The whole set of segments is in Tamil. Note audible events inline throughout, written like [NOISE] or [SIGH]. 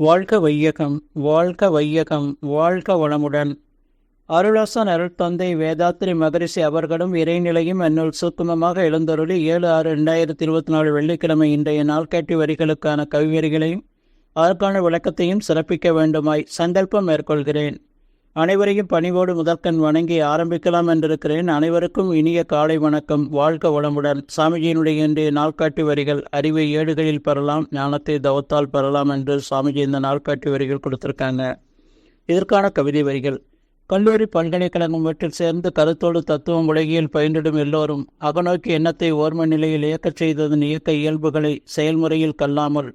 வாழ்க வையகம் வாழ்க வையகம் வாழ்க வளமுடன். அருளாசன் அருள் தந்தை வேதாத்திரி மகரிஷி அவர்களும் இறைநிலையும் என்னுள் சூக்குமமாக எழுந்தருளி ஏழு ஆறு ரெண்டாயிரத்தி இருபத்தி நாலு வெள்ளிக்கிழமை இன்றைய நாள்காட்டி வரிகளுக்கான கவிவரிகளையும் அதற்கான விளக்கத்தையும் சிறப்பிக்க வேண்டுமாய் சங்கல்பம் மேற்கொள்கிறேன். அனைவரையும் பணிவோடு முதற்கண் வணங்கி ஆரம்பிக்கலாம் என்றிருக்கிறேன். அனைவருக்கும் இனிய காலை வணக்கம். வாழ்க வளமுடன். சாமிஜியினுடைய இன்றைய நாள்காட்டி வரிகள் அறிவை ஏடுகளில் பெறலாம் ஞானத்தை தவத்தால் பெறலாம் என்று சாமிஜி இந்த நாள்காட்டி வரிகள் கொடுத்திருக்காங்க. இதற்கான கவிதை வரிகள். கல்லூரி பல்கலைக்கழகம் வீட்டில் சேர்ந்து கருத்தோடு தத்துவம் உலகியில் பயின்றிடும் எல்லோரும் அகநோக்கி எண்ணத்தை ஓர்ம நிலையில் இயக்கச் செய்ததன் இயக்க இயல்புகளை செயல்முறையில் கல்லாமல்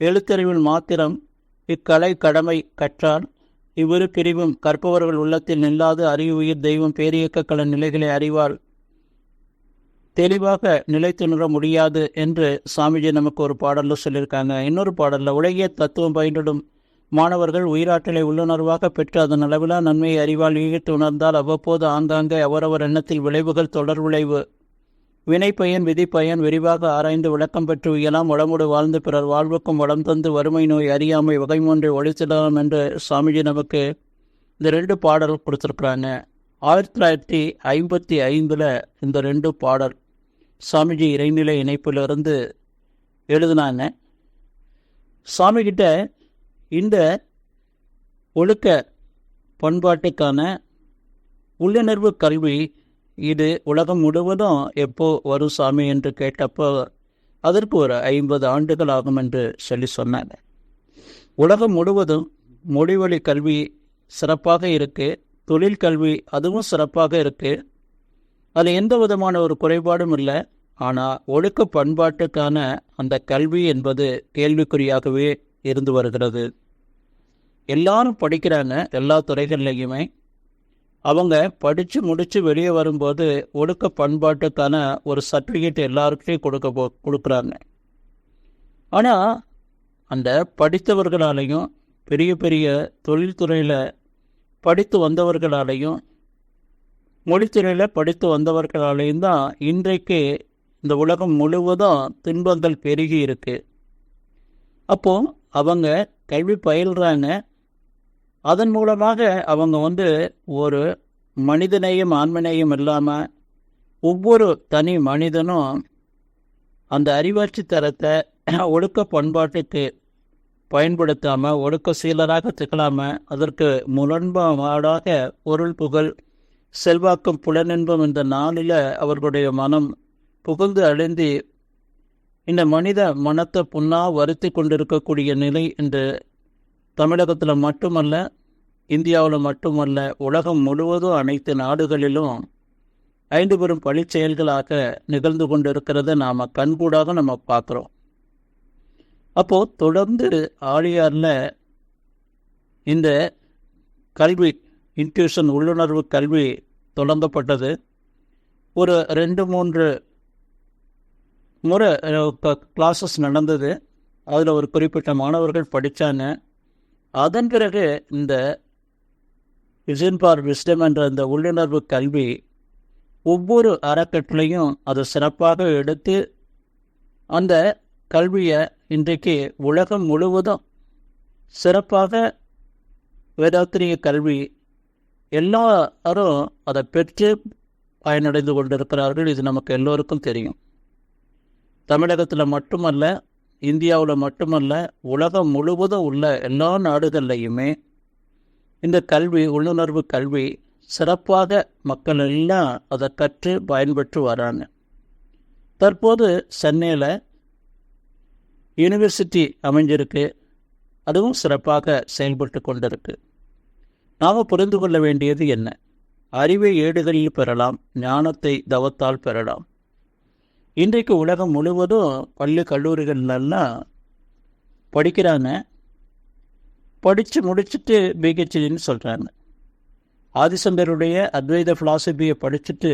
எழுத்தறிவில் மாத்திரம் இக்கலை கடமை கற்றால் இவ்விரு பிரிவும் கற்பவர்கள் உள்ளத்தில் நில்லாது அறிவு உயிர் தெய்வம் பேரியக்க கல நிலைகளை அறிவால் தெளிவாக நிலைத்து நிற முடியாது என்று சாமிஜி நமக்கு ஒரு பாடலில் சொல்லியிருக்காங்க. இன்னொரு பாடலில் உலகிய தத்துவம் பயின்றிடும் மாணவர்கள் உயிராற்றலை உள்ளுணர்வாக பெற்று அதன் அளவிலா நன்மையை அறிவால் ஈகித்து உணர்ந்தால் அவ்வப்போது ஆங்காங்கே அவரவர் எண்ணத்தில் விளைவுகள் தொடர் விளைவு வினைப்பயன் விதிப்பயன் விரிவாக ஆராய்ந்து விளக்கம் பெற்று இயலாம் உடம்போடு வாழ்ந்து பிறர் வாழ்வுக்கும் வளம் தந்து வறுமை நோய் அறியாமை வகை ஒளி ஒழித்திடலாம் என்று சாமிஜி நமக்கு இந்த ரெண்டு பாடல் கொடுத்துருக்குறாங்க. ஆயிரத்தி தொள்ளாயிரத்தி ஐம்பத்தி ஐந்தில் இந்த ரெண்டு பாடல் சாமிஜி இறைநிலை இணைப்பிலிருந்து எழுதினாங்க. சாமிகிட்ட இந்த ஒழுக்க பண்பாட்டுக்கான உள்ளுணர்வு கல்வி இது உலகம் முழுவதும் எப்போ வரும் சாமி என்று கேட்டப்போ அதற்கு ஒரு ஐம்பது ஆண்டுகள் ஆகும் என்று சொல்லி சொன்னாங்க. உலகம் முழுவதும் மொழிவழி கல்வி சிறப்பாக இருக்குது தொழில் கல்வி அதுவும் சிறப்பாக இருக்குது அது எந்த விதமான ஒரு குறைபாடும் இல்லை. ஆனால் ஒழுக்க பண்பாட்டுக்கான அந்த கல்வி என்பது கேள்விக்குறியாகவே இருந்து வருகிறது. எல்லாரும் படிக்கிறாங்க எல்லா துறைகள்லையுமே. அவங்க படித்து முடித்து வெளியே வரும்போது ஒழுக்க பண்பாட்டுக்கான ஒரு சர்டிஃபிகேட் எல்லாருக்கிட்டையும் கொடுக்க போ கொடுக்குறாங்க. ஆனால் அந்த படித்தவர்களாலையும் பெரிய பெரிய தொழில்துறையில் படித்து வந்தவர்களாலையும் மொழித்துறையில் படித்து வந்தவர்களாலேயும் தான் இன்றைக்கு இந்த உலகம் முழுவதும் துன்பங்கள் பெருகி இருக்குது அப்போது அவங்க கல்வி பயில்றாங்க அதன் மூலமாக அவங்க வந்து ஒரு மனிதனையும் ஆண்மனையும் இல்லாமல் ஒவ்வொரு தனி மனிதனும் அந்த அறிவாட்சி தரத்தை [CLEARS THROAT] ஒடுக்க பண்பாட்டுக்கு பயன்படுத்தாமல் ஒடுக்க சீலராக திகழாமல் அதற்கு முரண்பாடாக பொருள் புகழ் செல்வாக்கும் புலனின்பம் இந்த நாளில் அவர்களுடைய மனம் புகழ்ந்து அழிந்து இந்த மனித மனத்தை புண்ணா வருத்தி கொண்டிருக்கக்கூடிய நிலை என்று தமிழகத்தில் மட்டுமல்ல இந்தியாவில் மட்டுமல்ல உலகம் முழுவதும் அனைத்து நாடுகளிலும் ஐந்து பெரும் பழி செயல்களாக நிகழ்ந்து கொண்டிருக்கிறத நாம் கண்கூடாக நம்ம பார்க்குறோம். அப்போது தொடர்ந்து ஆழியாரில் இந்த கல்வி இன்ட்யூஷன் உள்ளுணர்வு கல்வி தொடங்கப்பட்டது. ஒரு ரெண்டு மூன்று முறை கிளாஸஸ் நடந்தது. அதில் ஒரு குறிப்பிட்ட மாணவர்கள் படித்தாங்க அதன் பிறகு இந்த விசின் ஃபார் விஸ்டம் என்ற இந்த உள்ளுணர்வு கல்வி ஒவ்வொரு அறக்கட்டளையும் அதை சிறப்பாக எடுத்து அந்த கல்வியை இன்றைக்கு உலகம் முழுவதும் சிறப்பாக வேதாத்திரிய கல்வி எல்லாரும் அதை பெற்று பயனடைந்து கொண்டிருக்கிறார்கள். இது நமக்கு எல்லோருக்கும் தெரியும். தமிழகத்தில் மட்டுமல்ல இந்தியாவில் மட்டுமல்ல உலகம் முழுவதும் உள்ள எல்லா நாடுகள்லையுமே இந்த கல்வி உள்ளுணர்வு கல்வி சிறப்பாக மக்கள் எல்லாம் அதை கற்று பயன்பெற்று வராங்க. தற்போது சென்னையில் யூனிவர்சிட்டி அமைஞ்சிருக்கு. அதுவும் சிறப்பாக செயல்பட்டு கொண்டிருக்கு. நாம் புரிந்து கொள்ள வேண்டியது என்ன? அறிவை ஏடுகளில் பெறலாம் ஞானத்தை தவத்தால் பெறலாம். இன்றைக்கு உலகம் முழுவதும் பள்ளி கல்லூரிகள்லாம் படிக்கிறாங்க. படித்து முடிச்சுட்டு பிஹெச்டின்னு சொல்கிறாங்க ஆதிசந்தருடைய அத்வைத ஃபிலாசபியை படிச்சுட்டு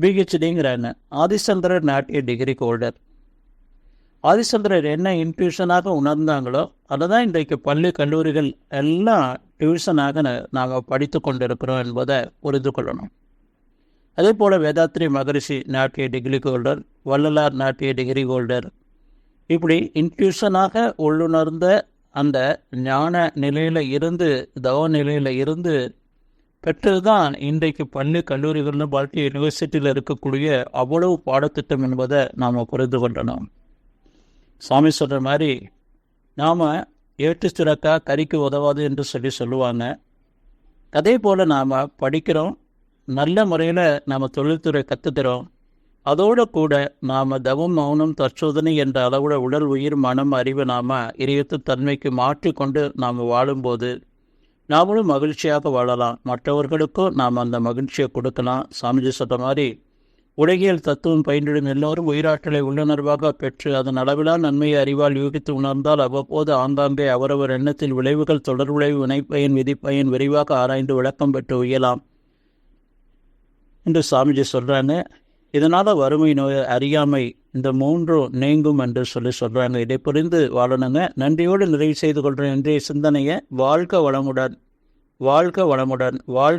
பிஹெச்டிங்கிறாங்க ஆதிசங்கரர் நாட்டிய டிகிரி ஹோல்டர் ஆதிசந்திரர் என்ன இன்ட்யூஷனாக உணர்ந்தாங்களோ அதை தான் இன்றைக்கு பள்ளி கல்லூரிகள் எல்லாம் டியூஷனாக நாங்கள் படித்து கொண்டிருக்கிறோம் என்பதை புரிந்து கொள்ளணும். அதே போல் வேதாத்ரி மகரிஷி நாட்டிய டிகிரி ஹோல்டர் வள்ளலார் நாட்டிய டிகிரி ஹோல்டர் இப்படி இன்ட்யூஷனாக உள்ளுணர்ந்த அந்த ஞான நிலையில் இருந்து தவ நிலையில் இருந்து பெற்றது தான் இன்றைக்கு பள்ளி கல்லூரிகளில் வாழ்க்கை யூனிவர்சிட்டியில் இருக்கக்கூடிய அவ்வளவு பாடத்திட்டம் என்பதை நாம் புரிந்து கொண்டனோம் சாமி சொல்கிற மாதிரி நாம் ஏட்டு சிறக்கா கறிக்கு உதவாது என்று சொல்லி சொல்லுவாங்க. அதே போல் நாம் படிக்கிறோம் நல்ல முறையில் நாம் தொழில்துறை கற்றுக்கிறோம் அதோடு கூட நாம் தவம் மௌனம் தற்சோதனை என்ற அளவோட உடல் உயிர் மனம் அறிவு நாம் இறையத்து தன்மைக்கு மாற்றிக்கொண்டு நாம் வாழும்போது நாமளும் மகிழ்ச்சியாக வாழலாம். மற்றவர்களுக்கும் நாம் அந்த மகிழ்ச்சியை கொடுக்கலாம். சாமிஜி சொன்ன மாதிரி உலகியல் தத்துவம் பயின்றிடும் எல்லோரும் உயிராற்றலை உள்ளுணர்வாக பெற்று அதன் அளவிலா நன்மையை அறிவால் யூகித்து உணர்ந்தால் அவ்வப்போது ஆங்காங்கே அவரவர் எண்ணத்தில் விளைவுகள் தொடர் வினைப்பயன் விதிப்பயன் விரிவாக ஆராய்ந்து விளக்கம் பெற்று உயலாம். என்று சாமிஜி சொல்கிறாங்க இதனால் வறுமை நோய் அறியாமை இந்த மூன்றும் நீங்கும் என்று சொல்லி சொல்கிறாங்க இதை புரிந்து வாழணுங்க. நன்றியோடு நிறைவு செய்து கொள்கிற இன்றைய சிந்தனையை வாழ்க வளமுடன் வாழ்க வளமுடன் வாழ்